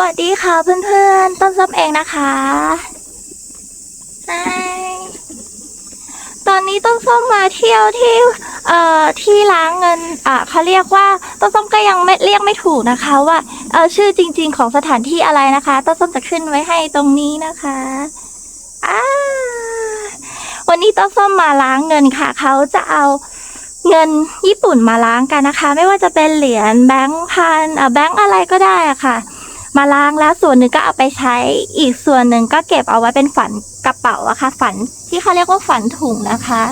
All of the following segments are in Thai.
วัสดีค่ะเพื่อนๆ ต้นส้มเองนะคะไฮตอนนี้ต้นส้มมาเที่ยวที่ เอ่อ ที่ล้างเงิน อะเขาเรียกว่า ต้นส้มก็ยังไม่เรียกไม่ถูกนะคะว่า เออชื่อจริง ๆ ของสถานที่อะไรนะคะ ต้นส้มจะขึ้นไว้ให้ตรงนี้นะคะอ่าวันนี้ต้นส้มมาล้างเงินค่ะ เขาจะเอาเงินญี่ปุ่นมาล้างกันนะคะ ไม่ว่าจะเป็นเหรียญแบงค์พันเอ่อแบงค์อะไรก็ได้อะค่ะ มาล้างแล้วส่วนหนึ่งก็เอาไปใช้อีกส่วนหนึ่งก็เก็บเอาไว้เป็นฝันกระเป๋าอะค่ะ ฝันที่เขาเรียกว่าฝันถุงนะคะ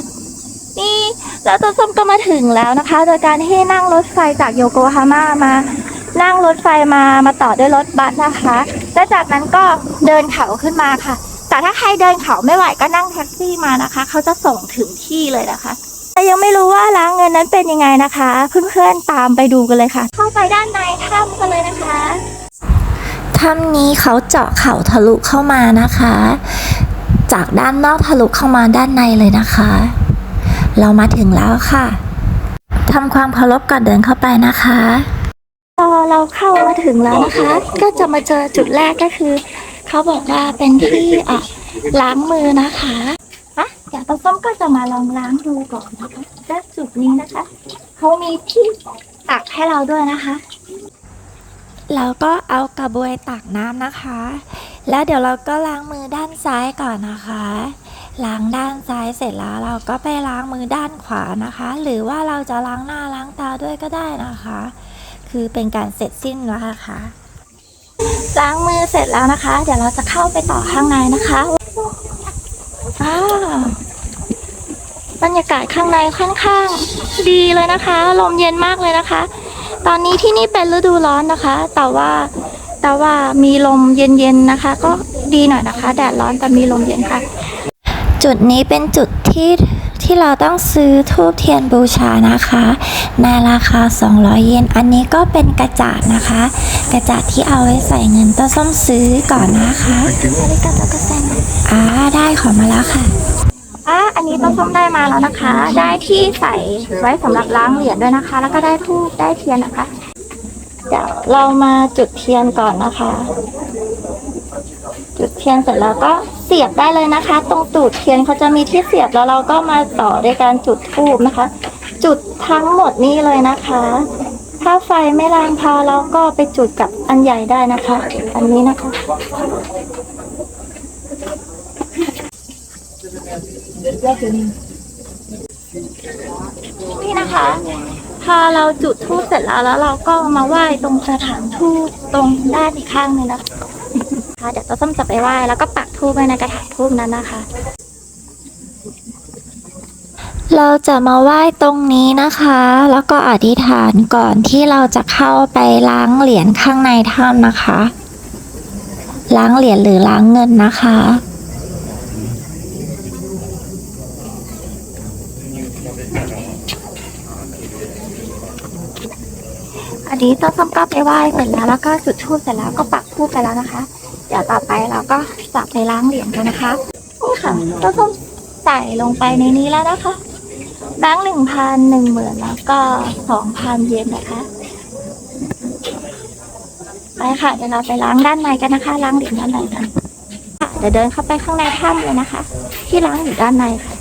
นี่แล้วตัวส้มก็มาถึงแล้วนะคะ โดยการที่นั่งรถไฟจากโยโกฮาม่ามา นั่งรถไฟมามาต่อด้วยรถบัสนะคะ และจากนั้นก็เดินเขาขึ้นมาค่ะ แต่ถ้าใครเดินเขาไม่ไหวก็นั่งแท็กซี่มานะคะ เขาจะส่งถึงที่เลยนะคะแต่ยังไม่รู้ว่าล้างเงินนั้นเป็นยังไงนะคะ เพื่อนๆตามไปดูกันเลยค่ะ เข้าไปด้านในถ้ำกันเลยนะคะ ถ้ำนี้เขาเจาะเข่าทะลุเข้ามานะคะ จากด้านนอกทะลุเข้ามาด้านในเลยนะคะ เรามาถึงแล้วค่ะทำความเคารพก่อนเดินเข้าไปนะคะพอเราเข้ามาถึงแล้วนะคะ ก็จะมาเจอจุดแรกก็คือ เขาบอกว่าเป็นที่อะล้างมือนะคะอะเดี๋ยวต้นส้มก็จะมาลองล้างดูก่อนนะคะและจุดนี้นะคะเขามีที่ตักให้เราด้วยนะคะ แล้วก็เอากระบวยตักน้ำนะคะ แล้วเดี๋ยวเราก็ล้างมือด้านซ้ายก่อนนะคะล้างด้านซ้ายเสร็จแล้วเราก็ไปล้างมือด้านขวานะคะ หรือว่าเราจะล้างหน้าล้างตาด้วยก็ได้นะคะ คือเป็นการเสร็จสิ้นแล้วค่ะล้างมือเสร็จแล้วนะคะ เดี๋ยวเราจะเข้าไปต่อข้างในนะคะอ่าบรรยากาศข้างในค่อนข้างดีเลยนะคะ ลมเย็นมากเลยนะคะ ตอนนี้ที่นี่เป็นฤดูร้อนนะคะ แต่ว่าแต่ว่ามีลมเย็นๆนะคะ ก็ดีหน่อยนะคะ แดดร้อนแต่มีลมเย็นค่ะ จุดนี้เป็นจุดที่ที่เราต้องซื้อทูบเทียนบูชานะคะ ในราคา 200 เยน อันนี้ก็เป็นกระจาดนะคะ กระจาดที่เอาไว้ใส่เงินต้นส้มซื้อก่อนนะคะอ่าได้ขอมาแล้วค่ะ อะอันนี้ต้นส้มได้มาแล้วนะคะ ได้ที่ใส่ไว้สำหรับล้างเหรียญด้วยนะคะ แล้วก็ได้ทูบได้เทียนนะคะ เดี๋ยวเรามาจุดเทียนก่อนนะคะ จุดเทียนเสร็จแล้วก็เสียบได้เลยนะคะ ตรงตูดเทียนเขาจะมีที่เสียบแล้วเราก็มาต่อด้วยการจุดทูบนะคะ จุดทั้งหมดนี้เลยนะคะ ถ้าไฟไม่แรงพอเราก็ไปจุดกับอันใหญ่ได้นะคะ อันนี้นะคะ นี่นะคะ พอเราจุดทูบเสร็จแล้วแล้วเราก็มาไหว้ตรงสถานทูบตรงด้านอีกข้างหนึงนะคะเดี๋ยวต้นส้มจะไปไหว้แล้วก็ปักทูบไว้ในกระถางทูบนั้นนะคะ เราจะมาไหว้ตรงนี้นะคะ แล้วก็อธิษฐานก่อนที่เราจะเข้าไปล้างเหรียญข้างในถ้ำนะคะ ล้างเหรียญหรือล้างเงินนะคะ นนี้ต้นส้มก็ไปไหว้เสร็จแล้วแล้วก็จุดธูปเสร็จแล้วก็ปักธูปไปแล้วนะคะ เดี๋ยวต่อไปเราก็จะไปล้างเหรียญกันนะคะนี่ค่ะต้นส้มใส่ลงไปในนี้แล้วนะคะแบงค์หนึ่งพันหนึ่งหมื่นแล้วก็สองพันเยนนะคะไปค่ะเดี๋ยวเราไปล้างด้านในกันนะคะ ล้างเหรียญด้านในกันค่ะเดี๋ยวเดินเข้าไปข้างในถ้ำเลยนะคะ ที่ล้างอยู่ด้านในค่ะ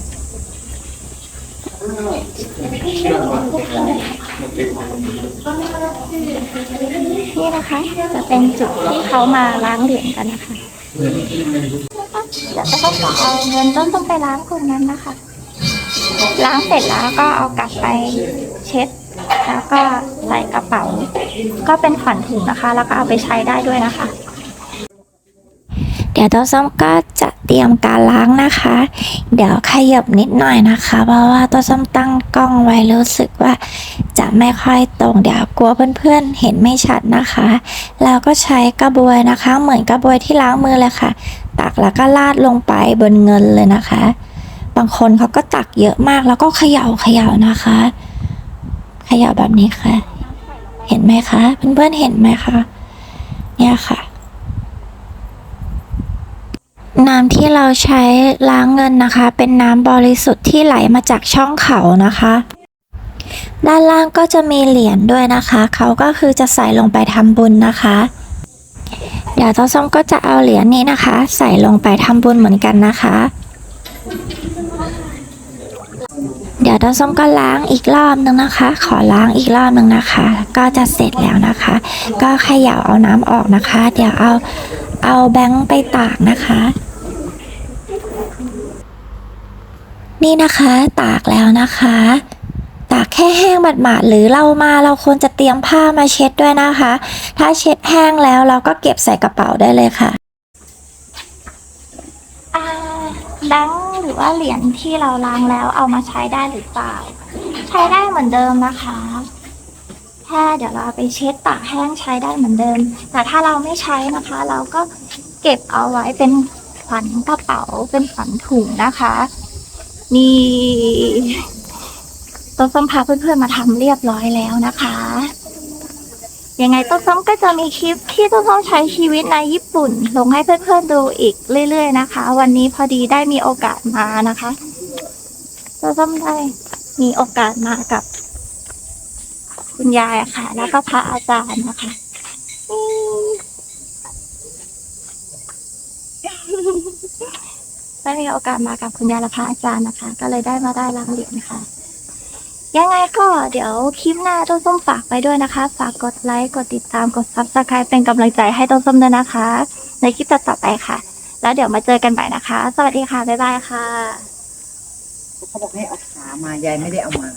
นี่นะคะ จะเป็นจุดที่เขามาล้างเหรียญกันนะคะเดี๋ยวจะต้องเอาเงินต้นต้องไปล้างคนนั้นนะคะ ล้างเสร็จแล้วก็เอากลับไปเช็ด แล้วก็ใส่กระเป๋า ก็เป็นขวัญถุงนะคะ แล้วก็เอาไปใช้ได้ด้วยนะคะ ดี๋ยวต้นส้มก็จะเตรียมการล้างนะคะ เดี๋ยวขยับนิดหน่อยนะคะ เพราะว่าต้นส้มตั้งกล้องไว้รู้สึกว่า จะไม่ค่อยตรงเดี๋ยวกลัวเพื่อนๆเห็นไม่ชัดนะคะแล้วก็ใช้กระบวยนะคะ เหมือนกระบวยที่ล้างมือเลยค่ะ ตักแล้วก็ลาดลงไปบนเงินเลยนะคะ บางคนเขาก็ตักเยอะมากแล้วก็เขย่าเขย่านะคะเขย่าแบบนี้ค่ะ เห็นไหมคะ เพื่อนๆเห็นไหมคะเนี่ยค่ะ น้ำที่เราใช้ล้างเงินนะคะ เป็นน้ำบริสุทธิ์ที่ไหลมาจากช่องเขานะคะ ด้านล่างก็จะมีเหรียญด้วยนะคะ เขาก็คือจะใส่ลงไปทำบุญนะคะ เดี๋ยวต้นส้มก็จะเอาเหรียญนี้นะคะ ใส่ลงไปทำบุญเหมือนกันนะคะ เดี๋ยวต้นส้มก็ล้างอีกรอบนึงนะคะ ขอล้างอีกรอบนึงนะคะ ก็จะเสร็จแล้วนะคะ ก็เขย่าเอาน้ำออกนะคะ เดี๋ยวเอาเอาแบงค์ไปตากนะคะ นี่นะคะตากแล้วนะคะ ตากแค่แห้งหมาดๆหรือเรามาเราควรจะเตรียมผ้ามาเช็ดด้วยนะคะ ถ้าเช็ดแห้งแล้วเราก็เก็บใส่กระเป๋าได้เลยค่ะแบงค์หรือว่าเหรียญที่เราล้างแล้วเอามาใช้ได้หรือเปล่า ใช้ได้เหมือนเดิมนะคะแค่เดี๋ยวเราเอาไปเช็ดตากแห้งใช้ได้เหมือนเดิม แต่ถ้าเราไม่ใช้นะคะ เราก็เก็บเอาไว้เป็นขวัญกระเป๋าเป็นขวัญถุงนะคะ นี่ต้นส้มพาเพื่อนๆมาทำเรียบร้อยแล้วนะคะ ยังไงต้นส้มก็จะมีคลิปที่ต้นส้มใช้ชีวิตในญี่ปุ่น ลงให้เพื่อนๆดูอีกเรื่อยๆนะคะ วันนี้พอดีได้มีโอกาสมานะคะต้นส้มได้มีโอกาสมากับ คุณยายค่ะ แล้วก็พระอาจารย์นะคะ ได้มีโอกาสมากับคุณยายและพระอาจารย์นะคะ ก็เลยได้มาได้รับเหรียญค่ะยังไงก็เดี๋ยวคลิปหน้าต้นส้มฝากไปด้วยนะคะ ฝากกดไลค์กดติดตามกด s u b สไครป์เป็นกำลังใจให้ต้นส้มด้วยนะคะ ในคลิปต่อๆไปค่ะ แล้วเดี๋ยวมาเจอกันใหม่นะคะ สวัสดีค่ะบ๊ายบายค่ะ เขาบอกให้เอาขามา ยายไม่ได้เอามา